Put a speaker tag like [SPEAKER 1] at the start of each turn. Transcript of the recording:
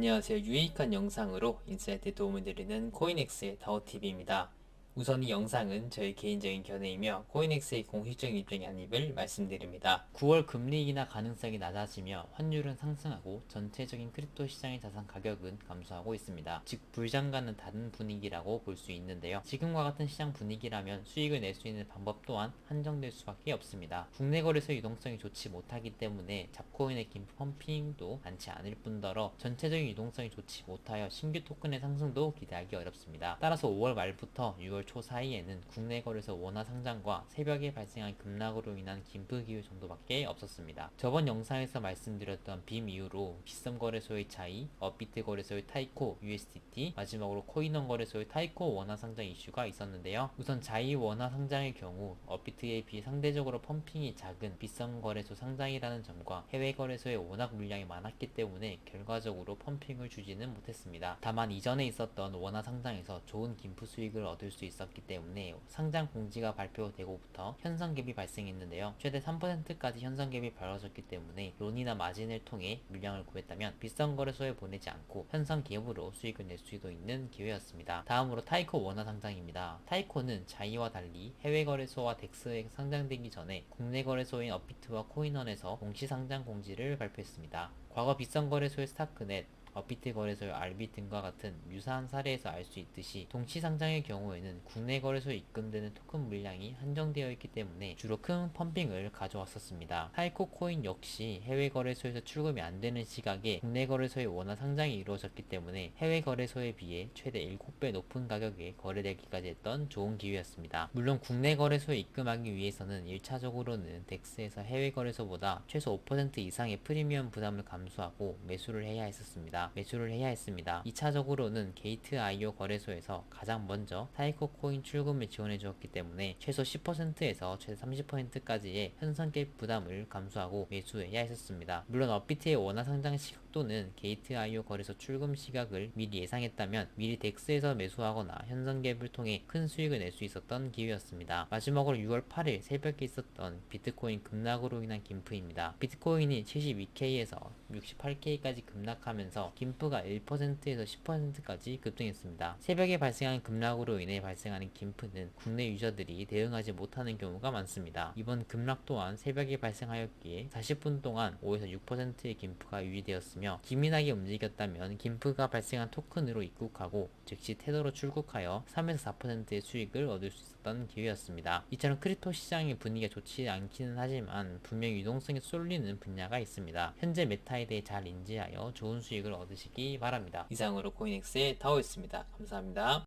[SPEAKER 1] 안녕하세요. 유익한 영상으로 인사이트에 도움을 드리는 코인엑스의 다오TV입니다. 우선 이 영상은 저의 개인적인 견해이며 코인엑스의 공식적인 입장이 아님을 말씀드립니다. 9월 금리 인하 가능성이 낮아지며 환율은 상승하고 전체적인 크립토 시장의 자산 가격은 감소하고 있습니다. 즉 불장가는 닫은 분위기라고 볼 수 있는데요. 지금과 같은 시장 분위기라면 수익을 낼 수 있는 방법 또한 한정될 수밖에 없습니다. 국내 거래소 유동성이 좋지 못하기 때문에 잡코인의 김프 펌핑도 많지 않을 뿐더러 전체적인 유동성이 좋지 못하여 신규 토큰의 상승도 기대하기 어렵습니다. 따라서 5월 말부터 6월 초 사이에는 국내 거래소 원화 상장과 새벽에 발생한 급락으로 인한 김프 기회 정도밖에 없었습니다. 저번 영상에서 말씀드렸던 빔 이후로 비썸 거래소의 차이, 업비트 거래소의 타이코 USDT, 마지막으로 코인원 거래소의 타이코 원화 상장 이슈가 있었는데요. 우선 자이 원화 상장의 경우 업비트에 비해 상대적으로 펌핑이 작은 비썸 거래소 상장이라는 점과 해외 거래소에 워낙 물량이 많았기 때문에 결과적으로 펌핑을 주지는 못했습니다. 다만 이전에 있었던 원화 상장에서 좋은 김프 수익을 얻을 수 있었기 때문에 상장 공지가 발표되고부터 현상갭이 발생했는데요. 최대 3%까지 현상갭이 벌어졌기 때문에 론이나 마진을 통해 물량을 구했다면 비싼 거래소에 보내지 않고 현상갭으로 수익을 낼 수도 있는 기회였습니다. 다음으로 타이코 원화 상장입니다. 타이코는 자이와 달리 해외 거래소와 덱스에 상장되기 전에 국내 거래소인 업비트와 코인원에서 동시 상장 공지를 발표했습니다. 과거 비싼 거래소의 스타크넷, 업비트 거래소의 RB 등과 같은 유사한 사례에서 알 수 있듯이 동시 상장의 경우에는 국내 거래소에 입금되는 토큰 물량이 한정되어 있기 때문에 주로 큰 펌핑을 가져왔었습니다. 타이코 코인 역시 해외 거래소에서 출금이 안 되는 시각에 국내 거래소의 원화 상장이 이루어졌기 때문에 해외 거래소에 비해 최대 7배 높은 가격에 거래되기까지 했던 좋은 기회였습니다. 물론 국내 거래소에 입금하기 위해서는 1차적으로는 덱스에서 해외 거래소보다 최소 5% 이상의 프리미엄 부담을 감수하고 매수를 해야 했었습니다. 매수를 해야 했습니다. 2차적으로는 게이트 IO 거래소에서 가장 먼저 타이코 코인 출금을 지원해 주었기 때문에 최소 10%에서 최대 30%까지의 현상갭 부담을 감수하고 매수해야 했었습니다. 물론 업비트의 원화 상장 시각 또는 게이트 IO 거래소 출금 시각을 미리 예상했다면 미리 덱스에서 매수하거나 현상갭을 통해 큰 수익을 낼 수 있었던 기회였습니다. 마지막으로 6월 8일 새벽에 있었던 비트코인 급락으로 인한 김프입니다. 비트코인이 72K에서 68K까지 급락하면서 김프가 1%에서 10%까지 급등했습니다. 새벽에 발생한 급락으로 인해 발생하는 김프는 국내 유저들이 대응하지 못하는 경우가 많습니다. 이번 급락 또한 새벽에 발생하였기에 40분 동안 5에서 6%의 김프가 유지되었으며 기민하게 움직였다면 김프가 발생한 토큰으로 입국하고 즉시 테더로 출국하여 3에서 4%의 수익을 얻을 수 있었던 기회였습니다. 이처럼 크립토 시장의 분위기가 좋지 않기는 하지만 분명 유동성이 쏠리는 분야가 있습니다. 현재 메타에 대해 잘 인지하여 좋은 수익을 얻으시기 바랍니다. 이상으로 코인엑스의 다오였습니다. 감사합니다.